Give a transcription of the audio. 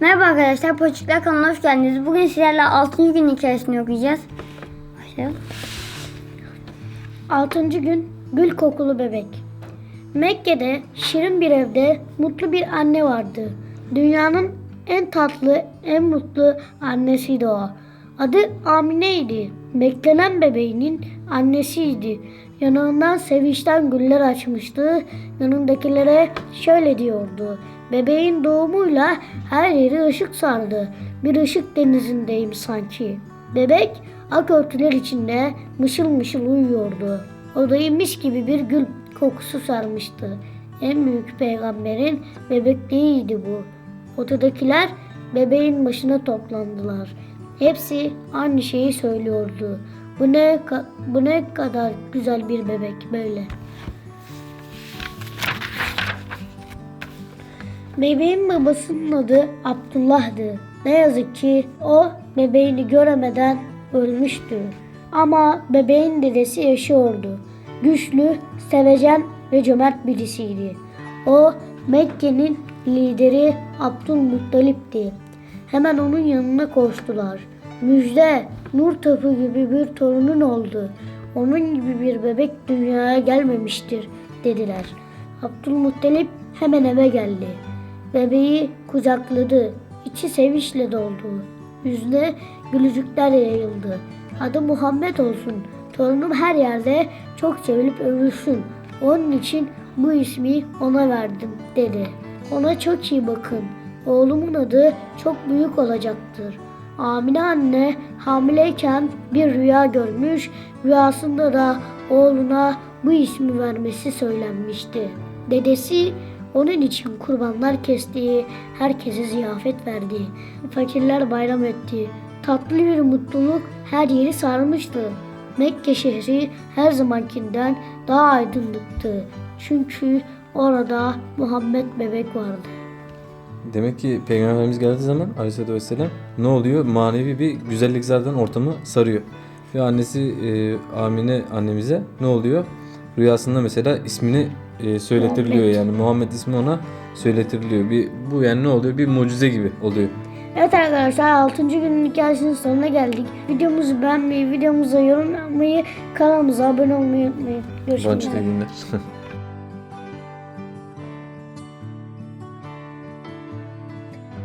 Merhaba arkadaşlar, Poçuklar kanalına hoş geldiniz. Bugün sizlerle 6. gün hikayesini okuyacağız. Başlayalım. 6. gün Gül kokulu bebek. Mekke'de şirin bir evde mutlu bir anne vardı. Dünyanın en tatlı, en mutlu annesiydi o. Adı Amine'ydi. Beklenen bebeğinin annesiydi. Yanağından sevinçten güller açmıştı. Yanındakilere şöyle diyordu. Bebeğin doğumuyla her yeri ışık sardı. Bir ışık denizindeyim sanki. Bebek ak örtüler içinde mışıl mışıl uyuyordu. Odayı mis gibi bir gül kokusu sarmıştı. En büyük peygamberin bebekliğiydi bu. Odadakiler bebeğin başına toplandılar. Hepsi aynı şeyi söylüyordu. Bu ne bu ne kadar güzel bir bebek böyle. Bebeğin babasının adı Abdullah'dı. Ne yazık ki o bebeğini göremeden ölmüştü. Ama bebeğin dedesi yaşıyordu. Güçlü, sevecen ve cömert birisiydi. O Mekke'nin lideri Abdülmuttalip'ti. Hemen onun yanına koştular. Müjde, nur topu gibi bir torunun oldu. Onun gibi bir bebek dünyaya gelmemiştir dediler. Abdülmuttalip hemen eve geldi. Bebeği kucakladı. İçi sevinçle doldu. Yüzüne gülücükler yayıldı. Adı Muhammed olsun. Torunum her yerde çok sevilip övülsün. Onun için bu ismi ona verdim dedi. Ona çok iyi bakın. Oğlumun adı çok büyük olacaktır. Amine anne hamileyken bir rüya görmüş. Rüyasında da oğluna bu ismi vermesi söylenmişti. Dedesi onun için kurbanlar kesti, herkese ziyafet verdi. Fakirler bayram etti. Tatlı bir mutluluk her yeri sarmıştı. Mekke şehri her zamankinden daha aydınlıktı. Çünkü orada Muhammed bebek vardı. Demek ki Peygamberimiz geldiği zaman Aleyhisselatü Vesselam ne oluyor? Manevi bir güzellik zaten ortamı sarıyor. Ve annesi e, Amine annemize ne oluyor? Rüyasında mesela ismini e, söyletiriliyor Muhammed. yani Muhammed ismi ona söyletiriliyor. Bir, bu yani ne oluyor? Bir mucize gibi oluyor. Evet arkadaşlar 6. günün hikayesinin sonuna geldik. Videomuzu beğenmeyi, videomuza yorum yapmayı, kanalımıza abone olmayı unutmayın. Görüşmek üzere.